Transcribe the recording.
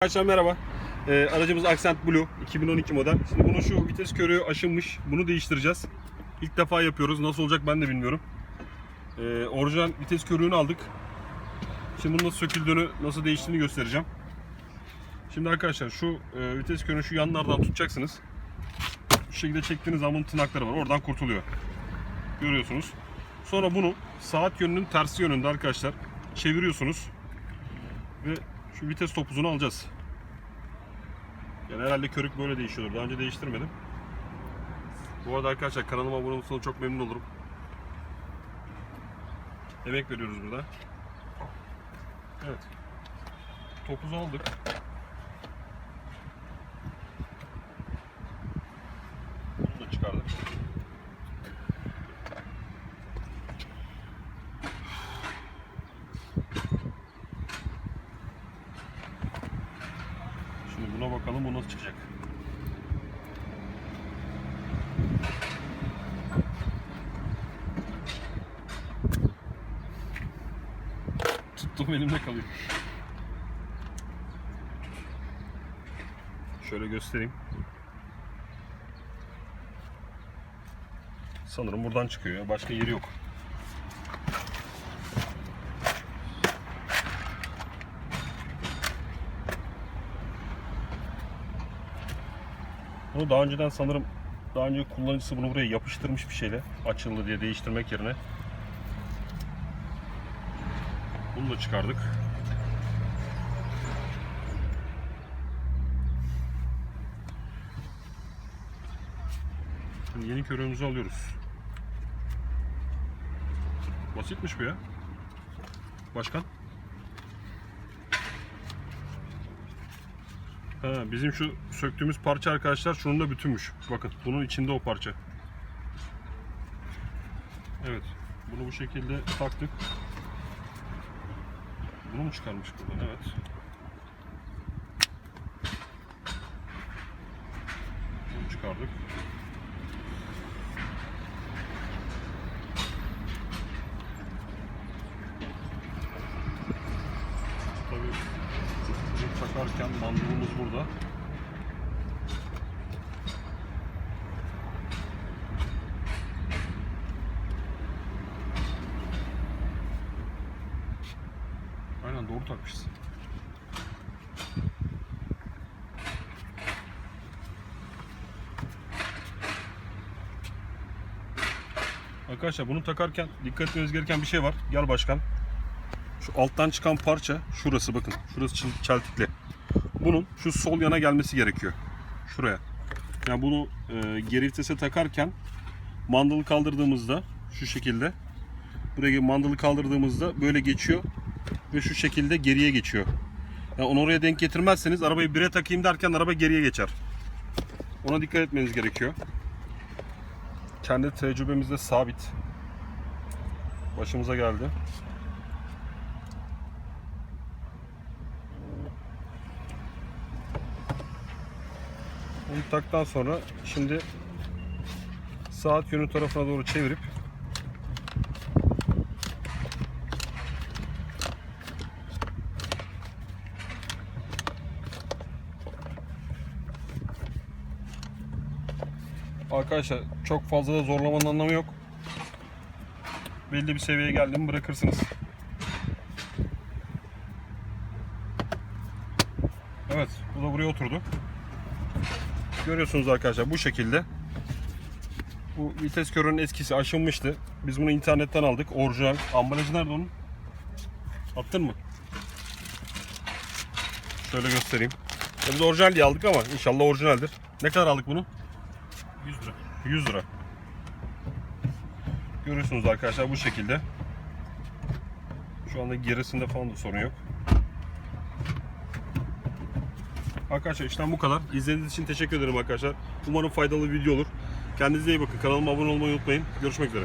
Arkadaşlar merhaba. Ee, aracımız Accent Blue 2012 model. Şimdi bunun şu vites körüğü aşınmış. Bunu değiştireceğiz. İlk defa yapıyoruz. Nasıl olacak ben de bilmiyorum. Ee, orijinal vites körüğünü aldık. Şimdi bunun nasıl söküldüğünü, nasıl değiştiğini göstereceğim. Şimdi arkadaşlar şu e, vites körüğünü şu yanlardan tutacaksınız. Bu şekilde çektiğiniz zaman tırnakları var. Oradan kurtuluyor. Görüyorsunuz. Sonra bunu saat yönünün tersi yönünde arkadaşlar çeviriyorsunuz. Ve şu vites topuzunu alacağız. Yani herhalde körük böyle değişiyordur. Daha önce değiştirmedim. Bu arada arkadaşlar kanalıma abone olursanız çok memnun olurum. Emek veriyoruz burada. Evet. Topuzu aldık. Bunu da çıkardık. Şimdi buna bakalım bu nasıl çıkacak. Tuttuğum elimde kalıyor. Şöyle göstereyim. Sanırım buradan çıkıyor. Başka yeri yok. Bunu daha önceden sanırım daha önce kullanıcısı bunu buraya yapıştırmış bir şeyle açıldı diye değiştirmek yerine. Bunu da çıkardık. Şimdi yeni körüğümüzü alıyoruz. Basitmiş bu ya. Başkan. Ha, bizim şu söktüğümüz parça arkadaşlar şunun da bütünmüş. Bakın bunun içinde o parça. Evet. Bunu bu şekilde taktık. Bunu mu çıkarmış buradan? Evet. Bunu çıkardık. Bunu takarken mandalımız burada. Aynen doğru takmışız. Arkadaşlar bunu takarken dikkat etmeniz gereken bir şey var. Gel başkan. Şu alttan çıkan parça şurası bakın. Şurası çel- çeltikli. Bunun şu sol yana gelmesi gerekiyor. Şuraya. Yani bunu e, geri vitese takarken mandalı kaldırdığımızda şu şekilde buraya mandalı kaldırdığımızda böyle geçiyor ve şu şekilde geriye geçiyor. Yani onu oraya denk getirmezseniz arabayı bire takayım derken araba geriye geçer. Ona dikkat etmeniz gerekiyor. Kendi tecrübemizde sabit. Başımıza geldi. Bunu taktıktan sonra şimdi saat yönü tarafına doğru çevirip Arkadaşlar çok fazla da zorlamanın anlamı yok. Belli bir seviyeye geldi mi bırakırsınız. Evet, bu da buraya oturdu. Görüyorsunuz arkadaşlar bu şekilde. Bu vites körünün eskisi aşınmıştı. Biz bunu internetten aldık. Orijinal. Ambalajı nerede onun? Attın mı? Şöyle göstereyim. Ya Biz orijinal diye aldık ama inşallah orijinaldir. Ne kadar aldık bunu? 100 lira. 100 lira. Görüyorsunuz arkadaşlar bu şekilde. Şu anda gerisinde falan da sorun yok. Arkadaşlar işlem bu kadar. İzlediğiniz için teşekkür ederim arkadaşlar. Umarım faydalı bir video olur. Kendinize iyi bakın. Kanalıma abone olmayı unutmayın. Görüşmek üzere.